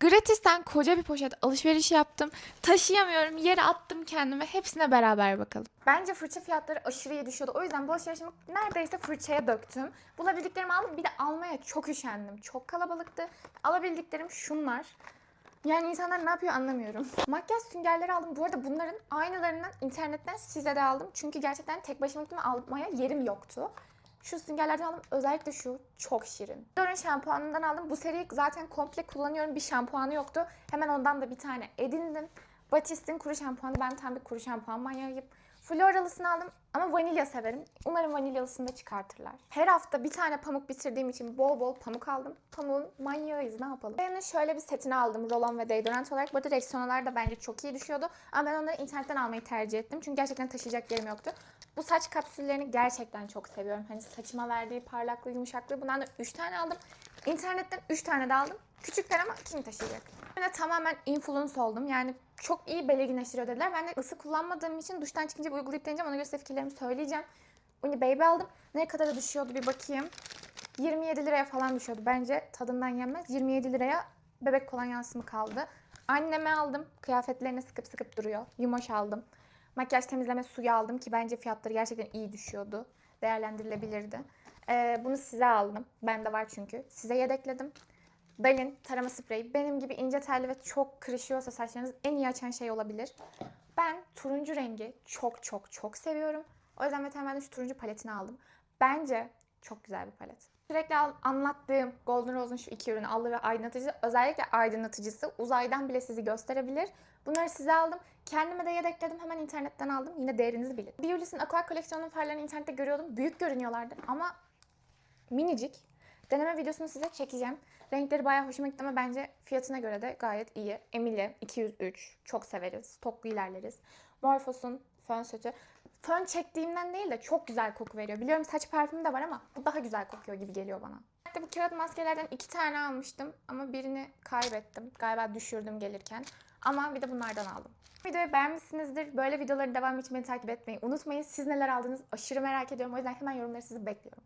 Gratis'ten koca bir poşet alışveriş yaptım. Taşıyamıyorum. Yere attım kendime. Hepsine beraber bakalım. Bence fırça fiyatları aşırı iyi düşüyordu. O yüzden bu alışverişimi neredeyse fırçaya döktüm. Bulabildiklerimi aldım. Bir de almaya çok üşendim. Çok kalabalıktı. Alabildiklerim şunlar. Yani insanlar ne yapıyor anlamıyorum. Makyaj süngerleri aldım. Bu arada bunların aynılarından internetten size de aldım. Çünkü gerçekten tek başıma gittim almaya yerim yoktu. Şu süngerlerden aldım. Özellikle şu çok şirin. Dorun şampuanından aldım. Bu seriyi zaten komple kullanıyorum. Bir şampuanı yoktu. Hemen ondan da bir tane edindim. Batist'in kuru şampuanı. Ben tam bir kuru şampuan manyağıyım. Floralısını aldım ama vanilya severim. Umarım vanilyalısını da çıkartırlar. Her hafta bir tane pamuk bitirdiğim için bol bol pamuk aldım. Pamuğun manyağıyız ne yapalım. Ben şöyle bir setini aldım rolon ve deodorant olarak. Bu arada da bence çok iyi düşüyordu. Ama ben onları internetten almayı tercih ettim. Çünkü gerçekten taşıyacak yerim yoktu. Bu saç kapsüllerini gerçekten çok seviyorum. Hani saçıma verdiği parlaklığı, yumuşaklığı. Bundan da 3 tane aldım. İnternetten 3 tane de aldım. Küçükler ama kim taşıyacak? Ben de tamamen influence oldum. Yani çok iyi belirginleştiriyor dediler. Ben de ısı kullanmadığım için duştan çıkınca uygulayıp deneyeceğim. Ona göre size fikirlerimi söyleyeceğim. Uni Baby aldım. Ne kadar düşüyordu bir bakayım. 27 liraya falan düşüyordu. Bence tadından yenmez. 27 liraya bebek kolonyası mı kaldı? Anneme aldım. Kıyafetlerine sıkıp sıkıp duruyor. Yumoş aldım. Makyaj temizleme suyu aldım ki bence fiyatları gerçekten iyi düşüyordu. Değerlendirilebilirdi. Ee, bunu size aldım. Bende var çünkü. Size yedekledim. Dalin tarama spreyi. Benim gibi ince telli ve çok kırışıyorsa saçlarınız en iyi açan şey olabilir. Ben turuncu rengi çok çok çok seviyorum. O yüzden veterinerden şu turuncu paletini aldım. Bence çok güzel bir palet. Sürekli anlattığım Golden Rose'un şu iki ürünü allı ve aydınlatıcı özellikle aydınlatıcısı uzaydan bile sizi gösterebilir. Bunları size aldım. Kendime de yedekledim. Hemen internetten aldım. Yine değerinizi bilin. Biolis'in Aqua koleksiyonunun farlarını internette görüyordum. Büyük görünüyorlardı ama minicik. Deneme videosunu size çekeceğim. Renkleri bayağı hoşuma gitti ama bence fiyatına göre de gayet iyi. Emily 203 çok severiz. Stoklu ilerleriz. Morphos'un fön sütü. Fön çektiğimden değil de çok güzel koku veriyor. Biliyorum saç parfümü de var ama bu daha güzel kokuyor gibi geliyor bana. İşte bu kağıt maskelerden iki tane almıştım ama birini kaybettim. Galiba düşürdüm gelirken. Ama bir de bunlardan aldım. Videoyu beğenmişsinizdir. Böyle videoların devamı için beni takip etmeyi unutmayın. Siz neler aldınız aşırı merak ediyorum. O yüzden hemen yorumları sizi bekliyorum.